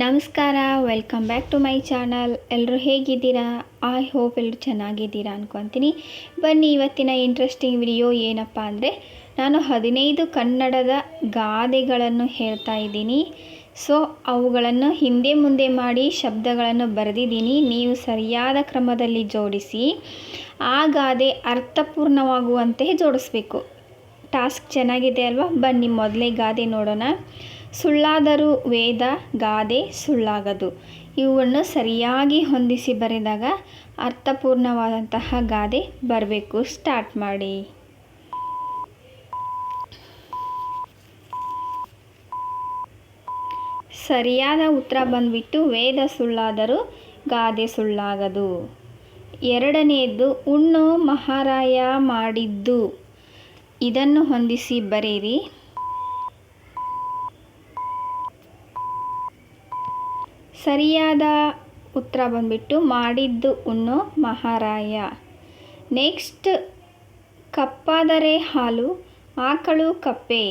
ನಮಸ್ಕಾರ welcome back to my channel ಎಲ್ಲರೂ ಹೇಗಿದ್ದೀರಾ? ಐ ಹೋಪ್ ಎಲ್ಲರೂ ಚೆನ್ನಾಗಿದ್ದೀರಾ ಅನ್ಕೊತೀನಿ. ಬನ್ನಿ, ಇವತ್ತಿನ ಇಂಟ್ರೆಸ್ಟಿಂಗ್ ವಿಡಿಯೋ ಏನಪ್ಪ ಅಂದರೆ, ನಾನು ಹದಿನೈದು ಕನ್ನಡದ ಗಾದೆಗಳನ್ನು ಹೇಳ್ತಾ ಇದ್ದೀನಿ. ಸೊ ಅವುಗಳನ್ನು ಹಿಂದೆ ಮುಂದೆ ಮಾಡಿ ಶಬ್ದಗಳನ್ನು ಬರೆದಿದ್ದೀನಿ. ನೀವು ಸರಿಯಾದ ಕ್ರಮದಲ್ಲಿ ಜೋಡಿಸಿ, ಆ ಗಾದೆ ಅರ್ಥಪೂರ್ಣವಾಗುವಂತೆ ಜೋಡಿಸ್ಬೇಕು. ಟಾಸ್ಕ್ ಚೆನ್ನಾಗಿದೆ ಅಲ್ವಾ? ಬನ್ನಿ, ಮೊದಲೇ ಗಾದೆ ನೋಡೋಣ. ಸುಳ್ಳಾದರೂ ವೇದ ಗಾದೆ ಸುಳ್ಳಾಗದು. ಇವನ್ನು ಸರಿಯಾಗಿ ಹೊಂದಿಸಿ ಬರೆದಾಗ ಅರ್ಥಪೂರ್ಣವಾದಂತಹ ಗಾದೆ ಬರಬೇಕು. ಸ್ಟಾರ್ಟ್ ಮಾಡಿ. ಸರಿಯಾದ ಉತ್ತರ ಬಂದ್ಬಿಟ್ಟು ವೇದ ಸುಳ್ಳಾದರೂ ಗಾದೆ ಸುಳ್ಳಾಗದು. ಎರಡನೆಯದ್ದು, ಉಣ್ಣು ಮಹಾರಾಯ ಮಾಡಿದ್ದು. ಇದನ್ನು ಹೊಂದಿಸಿ ಬರೆಯಿರಿ. ಸರಿಯಾದ ಉತ್ತರ ಬಂದ್ಬಿಟ್ಟು ಮಾಡಿದ್ದು ಉಣ್ಣು ಮಹಾರಾಯ. ನೆಕ್ಸ್ಟ್ ಕಪ್ಪಾದರೆ ಹಾಲು, ಆಕಳು ಕಪ್ಪೆ.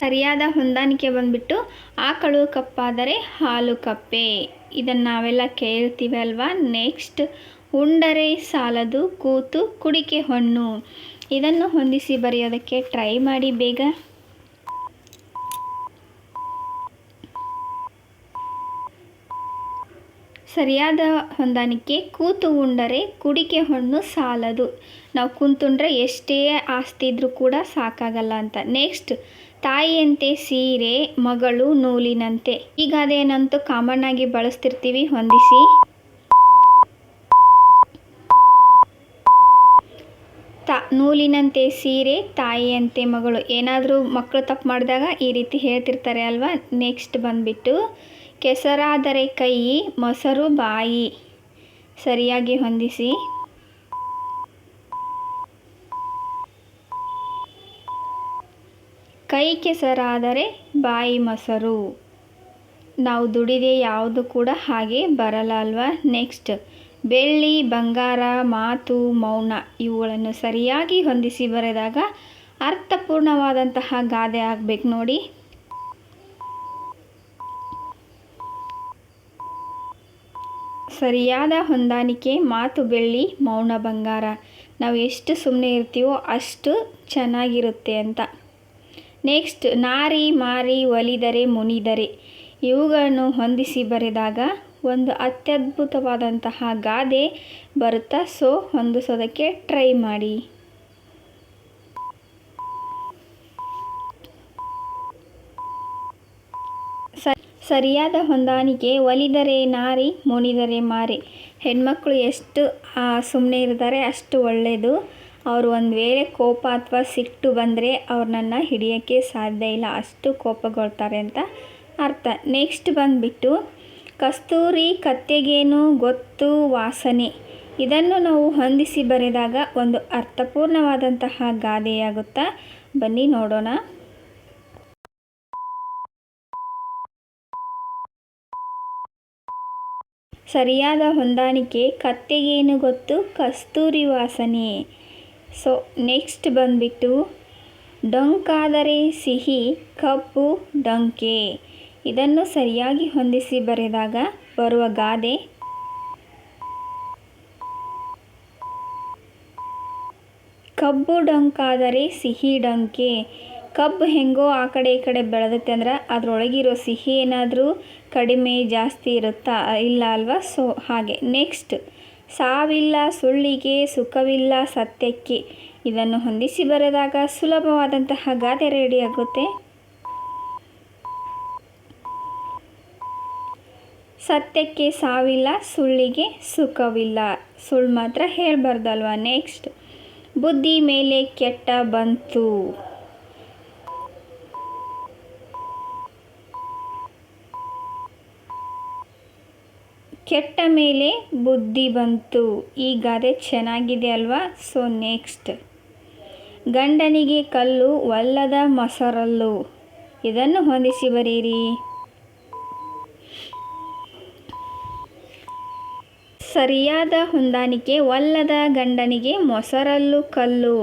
ಸರಿಯಾದ ಹೊಂದಾಣಿಕೆ ಬಂದ್ಬಿಟ್ಟು ಆಕಳು ಕಪ್ಪಾದರೆ ಹಾಲು ಕಪ್ಪೆ. ಇದನ್ನು ನಾವೆಲ್ಲ ಕೇಳ್ತೀವಿ ಅಲ್ವಾ? ನೆಕ್ಸ್ಟ್ ಉಂಡರೆ ಸಾಲದು, ಕೂತು ಕುಡಿಕೆ ಹೊಣ್ಣು ಇದನ್ನು ಹೊಂದಿಸಿ ಬರೆಯೋದಕ್ಕೆ ಟ್ರೈ ಮಾಡಿ ಬೇಗ. ಸರಿಯಾದ ಹೊಂದಾಣಿಕೆ, ಕೂತು ಉಂಡರೆ ಕುಡಿಕೆ ಹಣ್ಣು ಸಾಲದು. ನಾವು ಕುಂತುಂಡ್ರೆ ಎಷ್ಟೇ ಆಸ್ತಿ ಇದ್ರೂ ಕೂಡ ಸಾಕಾಗಲ್ಲ ಅಂತ. ನೆಕ್ಸ್ಟ್ ತಾಯಿಯಂತೆ ಸೀರೆ, ಮಗಳು ನೂಲಿನಂತೆ. ಈಗ ಅದೇನಂತೂ ಕಾಮನ್ ಆಗಿ ಬಳಸ್ತಿರ್ತೀವಿ, ಹೊಂದಿಸಿ. ತಾ, ನೂಲಿನಂತೆ ಸೀರೆ, ತಾಯಿಯಂತೆ ಮಗಳು. ಏನಾದರೂ ಮಕ್ಕಳು ತಪ್ಪು ಮಾಡಿದಾಗ ಈ ರೀತಿ ಹೇಳ್ತಿರ್ತಾರೆ ಅಲ್ವಾ? ನೆಕ್ಸ್ಟ್ ಬಂದ್ಬಿಟ್ಟು ಕೆಸರಾದರೆ ಕೈ, ಮೊಸರು ಬಾಯಿ. ಸರಿಯಾಗಿ ಹೊಂದಿಸಿ. ಕೈ ಕೆಸರಾದರೆ ಬಾಯಿ, ಮೊಸರು. ನಾವು ದುಡಿದೆ ಯಾವುದು ಕೂಡ ಹಾಗೆ ಬರಲ್ಲ ಅಲ್ವಾ ನೆಕ್ಸ್ಟ್. ಬೆಳ್ಳಿ, ಬಂಗಾರ, ಮಾತು, ಮೌನ ಇವುಗಳನ್ನು ಸರಿಯಾಗಿ ಹೊಂದಿಸಿ ಬರೆದಾಗ ಅರ್ಥಪೂರ್ಣವಾದಂತಹ ಗಾದೆ ಆಗಬೇಕು ನೋಡಿ. ಸರಿಯಾದ ಹೊಂದಾಣಿಕೆ, ಮಾತು ಬೆಳ್ಳಿ, ಮೌನ ಬಂಗಾರ. ನಾವು ಎಷ್ಟು ಸುಮ್ಮನೆ ಇರ್ತೀವೋ ಅಷ್ಟು ಚೆನ್ನಾಗಿರುತ್ತೆ ಅಂತ. ನೆಕ್ಸ್ಟ್, ನಾರಿ ಮಾರಿ ಒಲಿದರೆ ಮುನಿದರೆ. ಇವುಗಳನ್ನು ಹೊಂದಿಸಿ ಬರೆದಾಗ ಒಂದು ಅತ್ಯದ್ಭುತವಾದಂತಹ ಗಾದೆ ಬರುತ್ತಾ, ಸೊ ಹೊಂದಿಸೋದಕ್ಕೆ ಟ್ರೈ ಮಾಡಿ. ಸರಿಯಾದ ಹೊಂದಾಣಿಕೆ ಒಲಿದರೆ ನಾರಿ, ಮುನಿದರೆ ಮಾರಿ. ಹೆಣ್ಮಕ್ಳು ಎಷ್ಟು ಸುಮ್ಮನೆ ಇರ್ತಾರೆ ಅಷ್ಟು ಒಳ್ಳೆಯದು ಅವರು ಒಂದು ವೇಳೆ ಕೋಪ ಅಥವಾ ಸಿಟ್ಟು ಬಂದರೆ ಅವ್ರನ್ನ ಹಿಡಿಯೋಕ್ಕೆ ಸಾಧ್ಯ ಇಲ್ಲ. ಅಷ್ಟು ಕೋಪಗೊಳ್ತಾರೆ ಅಂತ ಅರ್ಥ. ನೆಕ್ಸ್ಟ್ ಬಂದುಬಿಟ್ಟು, ಕಸ್ತೂರಿ ಕತ್ತೆಗೇನು ಗೊತ್ತು ವಾಸನೆ? ಇದನ್ನು ನಾವು ಹೊಂದಿಸಿ ಬರೆದಾಗ ಒಂದು ಅರ್ಥಪೂರ್ಣವಾದಂತಹ ಗಾದೆಯಾಗುತ್ತಾ ಬನ್ನಿ ನೋಡೋಣ. ಸರಿಯಾದ ಹೊಂದಾಣಿಕೆ ಕತ್ತೆಗೇನು ಗೊತ್ತು? ಕಸ್ತೂರಿ ವಾಸನೆ. ಸೊ, ನೆಕ್ಸ್ಟ್ ಬಂದುಬಿಟ್ಟು, ಡೊಂಕಾದರೆ ಸಿಹಿ ಕಬ್ಬು ಡೊಂಕೆ. ಇದನ್ನು ಸರಿಯಾಗಿ ಹೊಂದಿಸಿ ಬರೆದಾಗ ಬರುವ ಗಾದೆ? ಕಬ್ಬು ಡೊಂಕಾದರೆ ಸಿಹಿ ಡೊಂಕೆ. ಕಬ್ಬು ಹೆಂಗೋ ಆ ಕಡೆ ಈ ಕಡೆ ಬೆಳೆದತ್ತೆ ಅಂದ್ರೆ ಅದರೊಳಗಿರೋ ಸಿಹಿ ಏನಾದರೂ ಕಡಿಮೆ ಜಾಸ್ತಿ ಇರುತ್ತಾ? ಇಲ್ಲ ಅಲ್ವಾ? ಸೊ ಹಾಗೆ. ನೆಕ್ಸ್ಟ್ ಸಾವಿಲ್ಲ, ಸುಳ್ಳಿಗೆ, ಸುಖವಿಲ್ಲ, ಸತ್ಯಕ್ಕೆ. ಇದನ್ನು ಹೊಂದಿಸಿ ಬರೆದಾಗ ಸುಲಭವಾದಂತಹ ಗಾದೆ ರೆಡಿ ಆಗುತ್ತೆ. ಸತ್ಯಕ್ಕೆ ಸಾವಿಲ್ಲ, ಸುಳ್ಳಿಗೆ ಸುಖವಿಲ್ಲ. ಸುಳ್ಳು ಮಾತ್ರ ಹೇಳಬಾರ್ದಲ್ವಾ ನೆಕ್ಸ್ಟ್ ಬುದ್ಧಿ ಮೇಲೆ ಕೆಟ್ಟ ಬಂತು. ಕೆಟ್ಟ ಮೇಲೆ ಬುದ್ಧಿ ಬಂತು. ಈ ಗಾದೆ ಚೆನ್ನಾಗಿದೆ ಅಲ್ವಾ? ಸೊ ನೆಕ್ಸ್ಟ್ ಗಂಡನಿಗೆ ಕಲ್ಲು ಒಲ್ಲದ ಮೊಸರಲ್ಲು. ಇದನ್ನು ಹೊಂದಿಸಿ ಬರೀರಿ. ಸರಿಯಾದ ಹೊಂದಾಣಿಕೆ ಒಲ್ಲದ ಗಂಡನಿಗೆ ಮೊಸರಲ್ಲು ಕಲ್ಲು.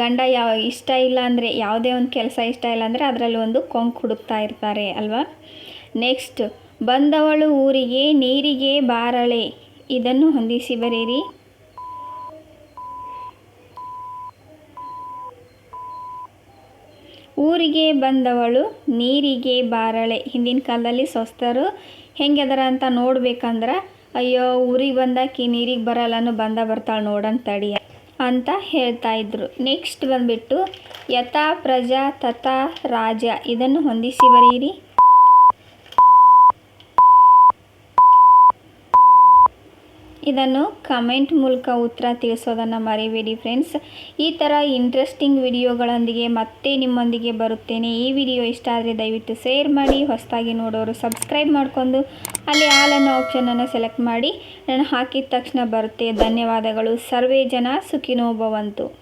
ಗಂಡ ಯಾವ ಇಷ್ಟ ಇಲ್ಲ ಅಂದರೆ, ಯಾವುದೇ ಒಂದು ಕೆಲಸ ಇಷ್ಟ ಇಲ್ಲ ಅಂದರೆ ಅದರಲ್ಲಿ ಒಂದು ಕೊಂಕು ಹುಡುಕ್ತಾ ಇರ್ತಾರೆ ಅಲ್ವಾ? ನೆಕ್ಸ್ಟ್ ಬಂದವಳು ಊರಿಗೆ ನೀರಿಗೆ ಬಾರಳೆ. ಇದನ್ನು ಹೊಂದಿಸಿ ಬರೀರಿ ಊರಿಗೆ ಬಂದವಳು ನೀರಿಗೆ ಬಾರಳೆ. ಹಿಂದಿನ ಕಾಲದಲ್ಲಿ ಸ್ವಸ್ಥರು ಹೆಂಗದರ ಅಂತ ನೋಡ್ಬೇಕಂದ್ರೆ, ಅಯ್ಯೋ, ಊರಿಗೆ ಬಂದಾಕಿ ನೀರಿಗೆ ಬರಲ್ಲನು ಬಂದ ಬರ್ತಾಳೆ ನೋಡಂತಡಿ ಅಂತ ಹೇಳ್ತಾ ಇದ್ರು. ನೆಕ್ಸ್ಟ್ ಬಂದ್ಬಿಟ್ಟು, ಯಥಾ ಪ್ರಜಾ ತಥಾ ರಾಜ ಇದನ್ನು ಹೊಂದಿಸಿ ಬರೀರಿ ಇದನ್ನು ಕಮೆಂಟ್ ಮೂಲಕ ಉತ್ತರ ತಿಳಿಸೋದನ್ನು ಮರಿಬೇಡಿ ಫ್ರೆಂಡ್ಸ್. ಈ ಥರ ಇಂಟ್ರೆಸ್ಟಿಂಗ್ ವಿಡಿಯೋಗಳೊಂದಿಗೆ ಮತ್ತೆ ನಿಮ್ಮೊಂದಿಗೆ ಬರುತ್ತೇನೆ. ಈ ವಿಡಿಯೋ ಇಷ್ಟ ಆದರೆ ದಯವಿಟ್ಟು ಶೇರ್ ಮಾಡಿ, ಹೊಸದಾಗಿ ನೋಡೋರು ಸಬ್ಸ್ಕ್ರೈಬ್ ಮಾಡಿಕೊಂಡು ಅಲ್ಲಿ ಆಲ್ ಅನ್ನೋ ಆಪ್ಷನನ್ನು ಸೆಲೆಕ್ಟ್ ಮಾಡಿ. ನಾನು ಹಾಕಿದ ತಕ್ಷಣ ಬರುತ್ತೆ. ಧನ್ಯವಾದಗಳು. ಸರ್ವೇ ಜನ ಸುಖಿನೋ ಭವಂತು.